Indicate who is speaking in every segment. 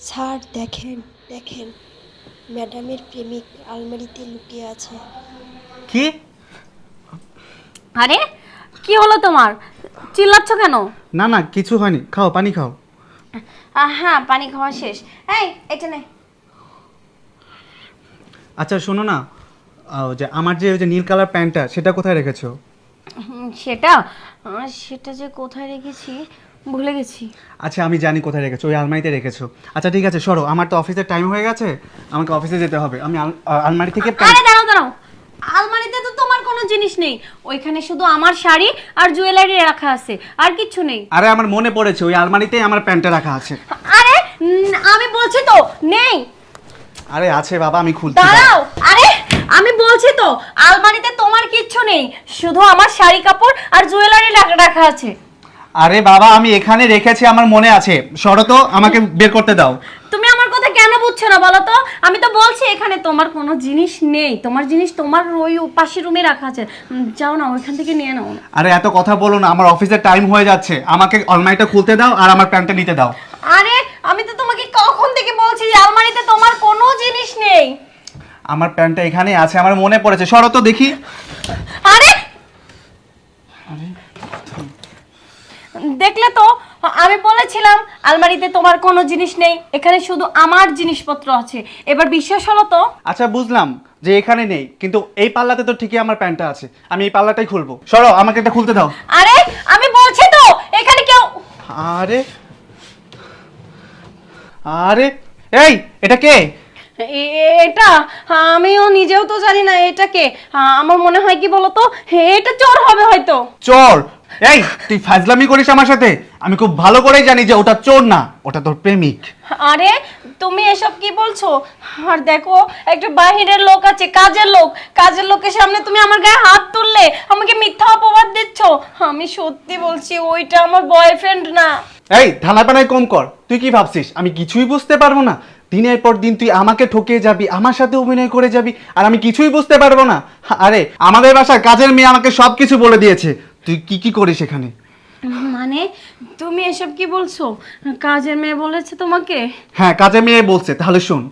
Speaker 1: Sir দেখেন দেখেন ম্যাডামের প্রেমিক আলমারিতে লুকিয়ে আছে।
Speaker 2: কি?
Speaker 3: আরে কি হলো তোমার? চিল্লাচ্ছ কেন?
Speaker 2: না না কিছু হয়নি। খাও পানি খাও।
Speaker 3: আহ, হ্যাঁ পানি খাওয়া শেষ। এই এটা নে।
Speaker 2: আচ্ছা শোনো না আহ, ওই যে আমার যে ওই যে নীল কালার প্যান্টটা সেটা কোথায় রেখেছো?
Speaker 3: হুম, সেটা? আহ, সেটা যে কোথায় রেখেছি? ভুলে গেছি।
Speaker 2: আচ্ছা আমি জানি কোথায় রেখেছো ওই আলমারিতে রেখেছো। আচ্ছা ঠিক আছে সরো। আমার তো অফিসের টাইম হয়ে গেছে আমাকে অফিসে যেতে হবে। আমি আল- আলমারি থেকে
Speaker 3: আরে দাঁড়াও দাঁড়াও। আলমারিতে তো তোমার কোনো জিনিস নেই। ওইখানে শুধু আমার শাড়ি আর জুয়েলারি রাখা আছে আর কিচ্ছু নেই।
Speaker 2: আরে আমার মনে পড়েছে ওই আলমারিতেই আমার প্যান্টটা রাখা আছে।
Speaker 3: আরে উম, আমি বলছি তো নেই।
Speaker 2: আরে আছে বাবা আমি খুলছি। দাঁড়াও।
Speaker 3: আরে আমি বলছি তো আলমারিতে তোমার কিচ্ছু নেই শুধু আমার শাড়ি কাপড় আর জুয়েলারি রাখা আছে।
Speaker 2: আরে বাবা আমি এখানে রেখেছি আমার মনে আছে। সরো তো আমাকে বের করতে দাও।
Speaker 3: তুমি আমার কথা কেন বুঝছ না বলো তো? আমি তো বলছি এখানে তোমার কোনো জিনিস নেই। তোমার জিনিস তোমার ওই পাশের রুমে রাখা আছে। উম, যাও না ওইখান থেকে নিয়ে নাও। না।
Speaker 2: আরে এত কথা বলো না আমার অফিসের টাইম হয়ে যাচ্ছে। আমাকে আলমারিটা খুলতে দাও আর আমার প্যান্টটা নিতে দাও।
Speaker 3: আরে আমি তো তোমাকে কখন থেকে বলছি যে আলমারিতে তোমার কোনো জিনিস নেই?
Speaker 2: আমার প্যান্টটা এখানেই আছে আমার মনে পড়েছে। সরো তো দেখি
Speaker 3: আরে দেখলে তো আমি বলেছিলাম আলমারিতে তোমার কোনো জিনিস নেই এখানে শুধু আমার জিনিসপত্র আছে। এবার বিশ্বাস হলো তো?
Speaker 2: আচ্ছা বুঝলাম যে এখানে নেই কিন্তু এই পাল্লাতে তো ঠিকই আমার প্যান্টটা আছে। আমি এই পাল্লাটাই খুলবো। সরো আমাকে এটা খুলতে দাও।
Speaker 3: আরে আমি বলছি তো এখানে কেউ
Speaker 2: আরে। আরে এই এটা কে?
Speaker 3: এটা আমিও নিজেও তো জানি না এটা কে? আমার মনে হয় কি বলতো এটা চোর হবে হয়তো।
Speaker 2: চোর? এই, তুই ফাজলামি করিস আমার সাথে? আমি খুব ভালো করেই জানি যে ওটা চোর না, ওটা তোর প্রেমিক।
Speaker 3: আরে তুমি এসব কি বলছো? আর দেখো, একটা বাহিরের লোক আছে, কাজের লোক। কাজের লোকের সামনে তুমি আমার গায়ে হাত তুললে, আমাকে মিথ্যা অপবাদ দিচ্ছ। আমি সত্যি বলছি, ওইটা আমার বয়ফ্রেন্ড না।
Speaker 2: এই ধানাপানায় কম কর। তুই কি ভাবছিস? আমি কিছুই বুঝতে পারব না। দিনের পর দিন তুই আমাকে ঠকিয়ে যাবি, আমার সাথে অভিনয় করে যাবি, আর আমি কিছুই বুঝতে পারব না। আরে, আমাদের বাসায় কাজের মেয়ে আমাকে সব কিছু বলে দিয়েছে। তুই কি কি করিস এখানে?
Speaker 3: মানে তুমি এসব কি বলছো? কাজের মেয়ে বলেছে তোমাকে?
Speaker 2: হ্যাঁ কাজের মেয়ে বলছে তাহলে শোন।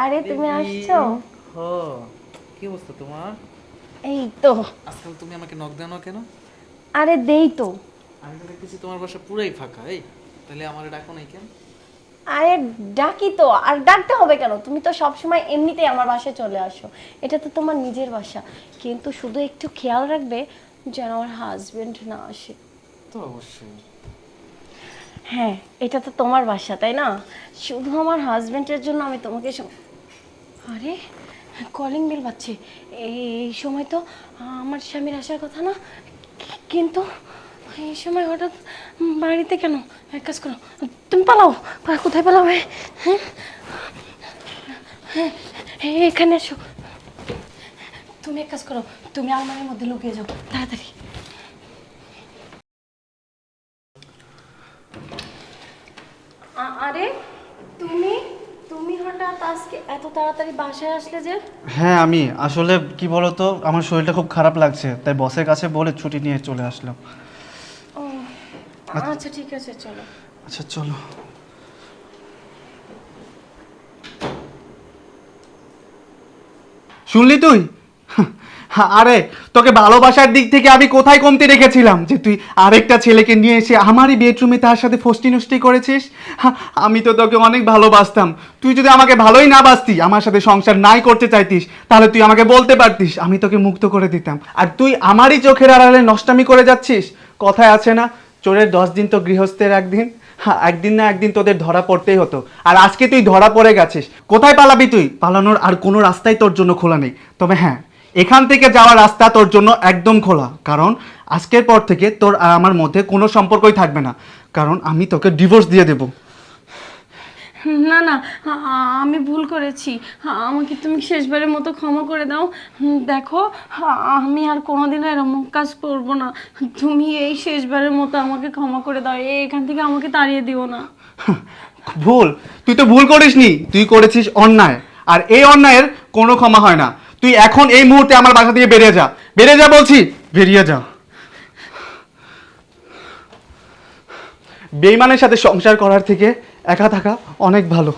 Speaker 3: আরে তুমি আসছো?
Speaker 4: হ কি অবস্থা তোমার?
Speaker 3: এই তো।
Speaker 4: আজকাল তুমি আমাকে নক দাও না কেন?
Speaker 3: আরে দেই তো।
Speaker 4: আমি তো দেখতেছি তোমার বাসা পুরাই ফাঁকা এই। তাহলে আমার ডাকো নাই কেন?
Speaker 3: আরে ডাকি তো আর ডাকতে হবে কেন? তুমি তো সব সময় এমনিতেই আমার বাসায় চলে আসো। এটা তো তোমার নিজের বাসা। কিন্তু শুধু একটু খেয়াল রাখবে যেন আমার হাজবেন্ড না আসে।
Speaker 4: তো অবশ্যই।
Speaker 3: হ্যাঁ এটা তো তোমার বাসা তাই না? শুধু আমার হাজবেন্ডের জন্য আমি তোমাকে আরে কলিং বেল বাজছে। এই এই সময় তো আমার স্বামীর আসার কথা না। কিন্তু এই সময় হঠাৎ বাড়িতে কেন? এক কাজ করো। তুমি পালাও কোথায় পালাও হে? হ্যাঁ? হ্যাঁ এখানে এসো। তুমি এক কাজ করো তুমি আলমারির মধ্যে লুকিয়ে যাও তাড়াতাড়ি। আরে তুমি? তুমি হঠাৎ আজকে এত তাড়াতাড়ি বাসায় আসলে যে?
Speaker 2: হ্যাঁ আমি। আসলে কি বলতো আমার শরীরটা খুব খারাপ লাগছে তাই বসের কাছে বলে ছুটি নিয়ে চলে আসলাম।
Speaker 3: আচ্ছা ঠিক আছে চলো।
Speaker 2: আচ্ছা চলো। শুনলি তুই? আরে তোকে ভালোবাসার দিক থেকে আমি কোথায় কমতে রেখেছিলাম যে তুই আরেকটা ছেলেকে নিয়ে এসে আমারই বেডরুমে তার সাথে ফষ্টি নষ্টি করেছিস? হা, আমি তো তোকে অনেক ভালোবাসতাম। তুই যদি আমাকে ভালোই না বাসতি আমার সাথে সংসার নাই করতে চাইতিস তাহলে তুই আমাকে বলতে পারতিস আমি তোকে মুক্ত করে দিতাম। আর তুই আমারই চোখের আড়ালে নষ্টামি করে যাচ্ছিস? কথায় আছে না চোরের দশ দিন তো গৃহস্থের একদিন। হ্যাঁ একদিন না একদিন তোদের ধরা পড়তেই হতো। আর আজকে তুই ধরা পড়ে গেছিস। কোথায় পালাবি তুই? পালানোর আর কোনো রাস্তাই তোর জন্য খোলা নেই। তবে হ্যাঁ এখান থেকে যাওয়ার রাস্তা তোর জন্য একদম খোলা। কারণ আজকের পর থেকে তোর আর আমার মধ্যে কোনো সম্পর্কই থাকবে না। কারণ আমি তোকে ডিভোর্স দিয়ে দেবো।
Speaker 3: না না আমি ভুল করেছি। আমাকে তুমি শেষবারের মতো ক্ষমা করে দাও। দেখো আমি আর কোনোদিনও এরকম কাজ করব না। তুমি এই শেষবারের মতো আমাকে ক্ষমা করে দাও। এখান থেকে আমাকে তাড়িয়ে দিও না।
Speaker 2: ভুল? তুই তো ভুল করিসনি। তুই করেছিস অন্যায়। আর এই অন্যায়ের কোনো ক্ষমা হয় না। তুই এখন এই মুহূর্তে আমার বাসা থেকে বেরিয়ে যা। বেরিয়ে যা বলছি। বেরিয়ে যা। বেইমানের সাথে সংসার করার থেকে একা থাকা অনেক ভালো।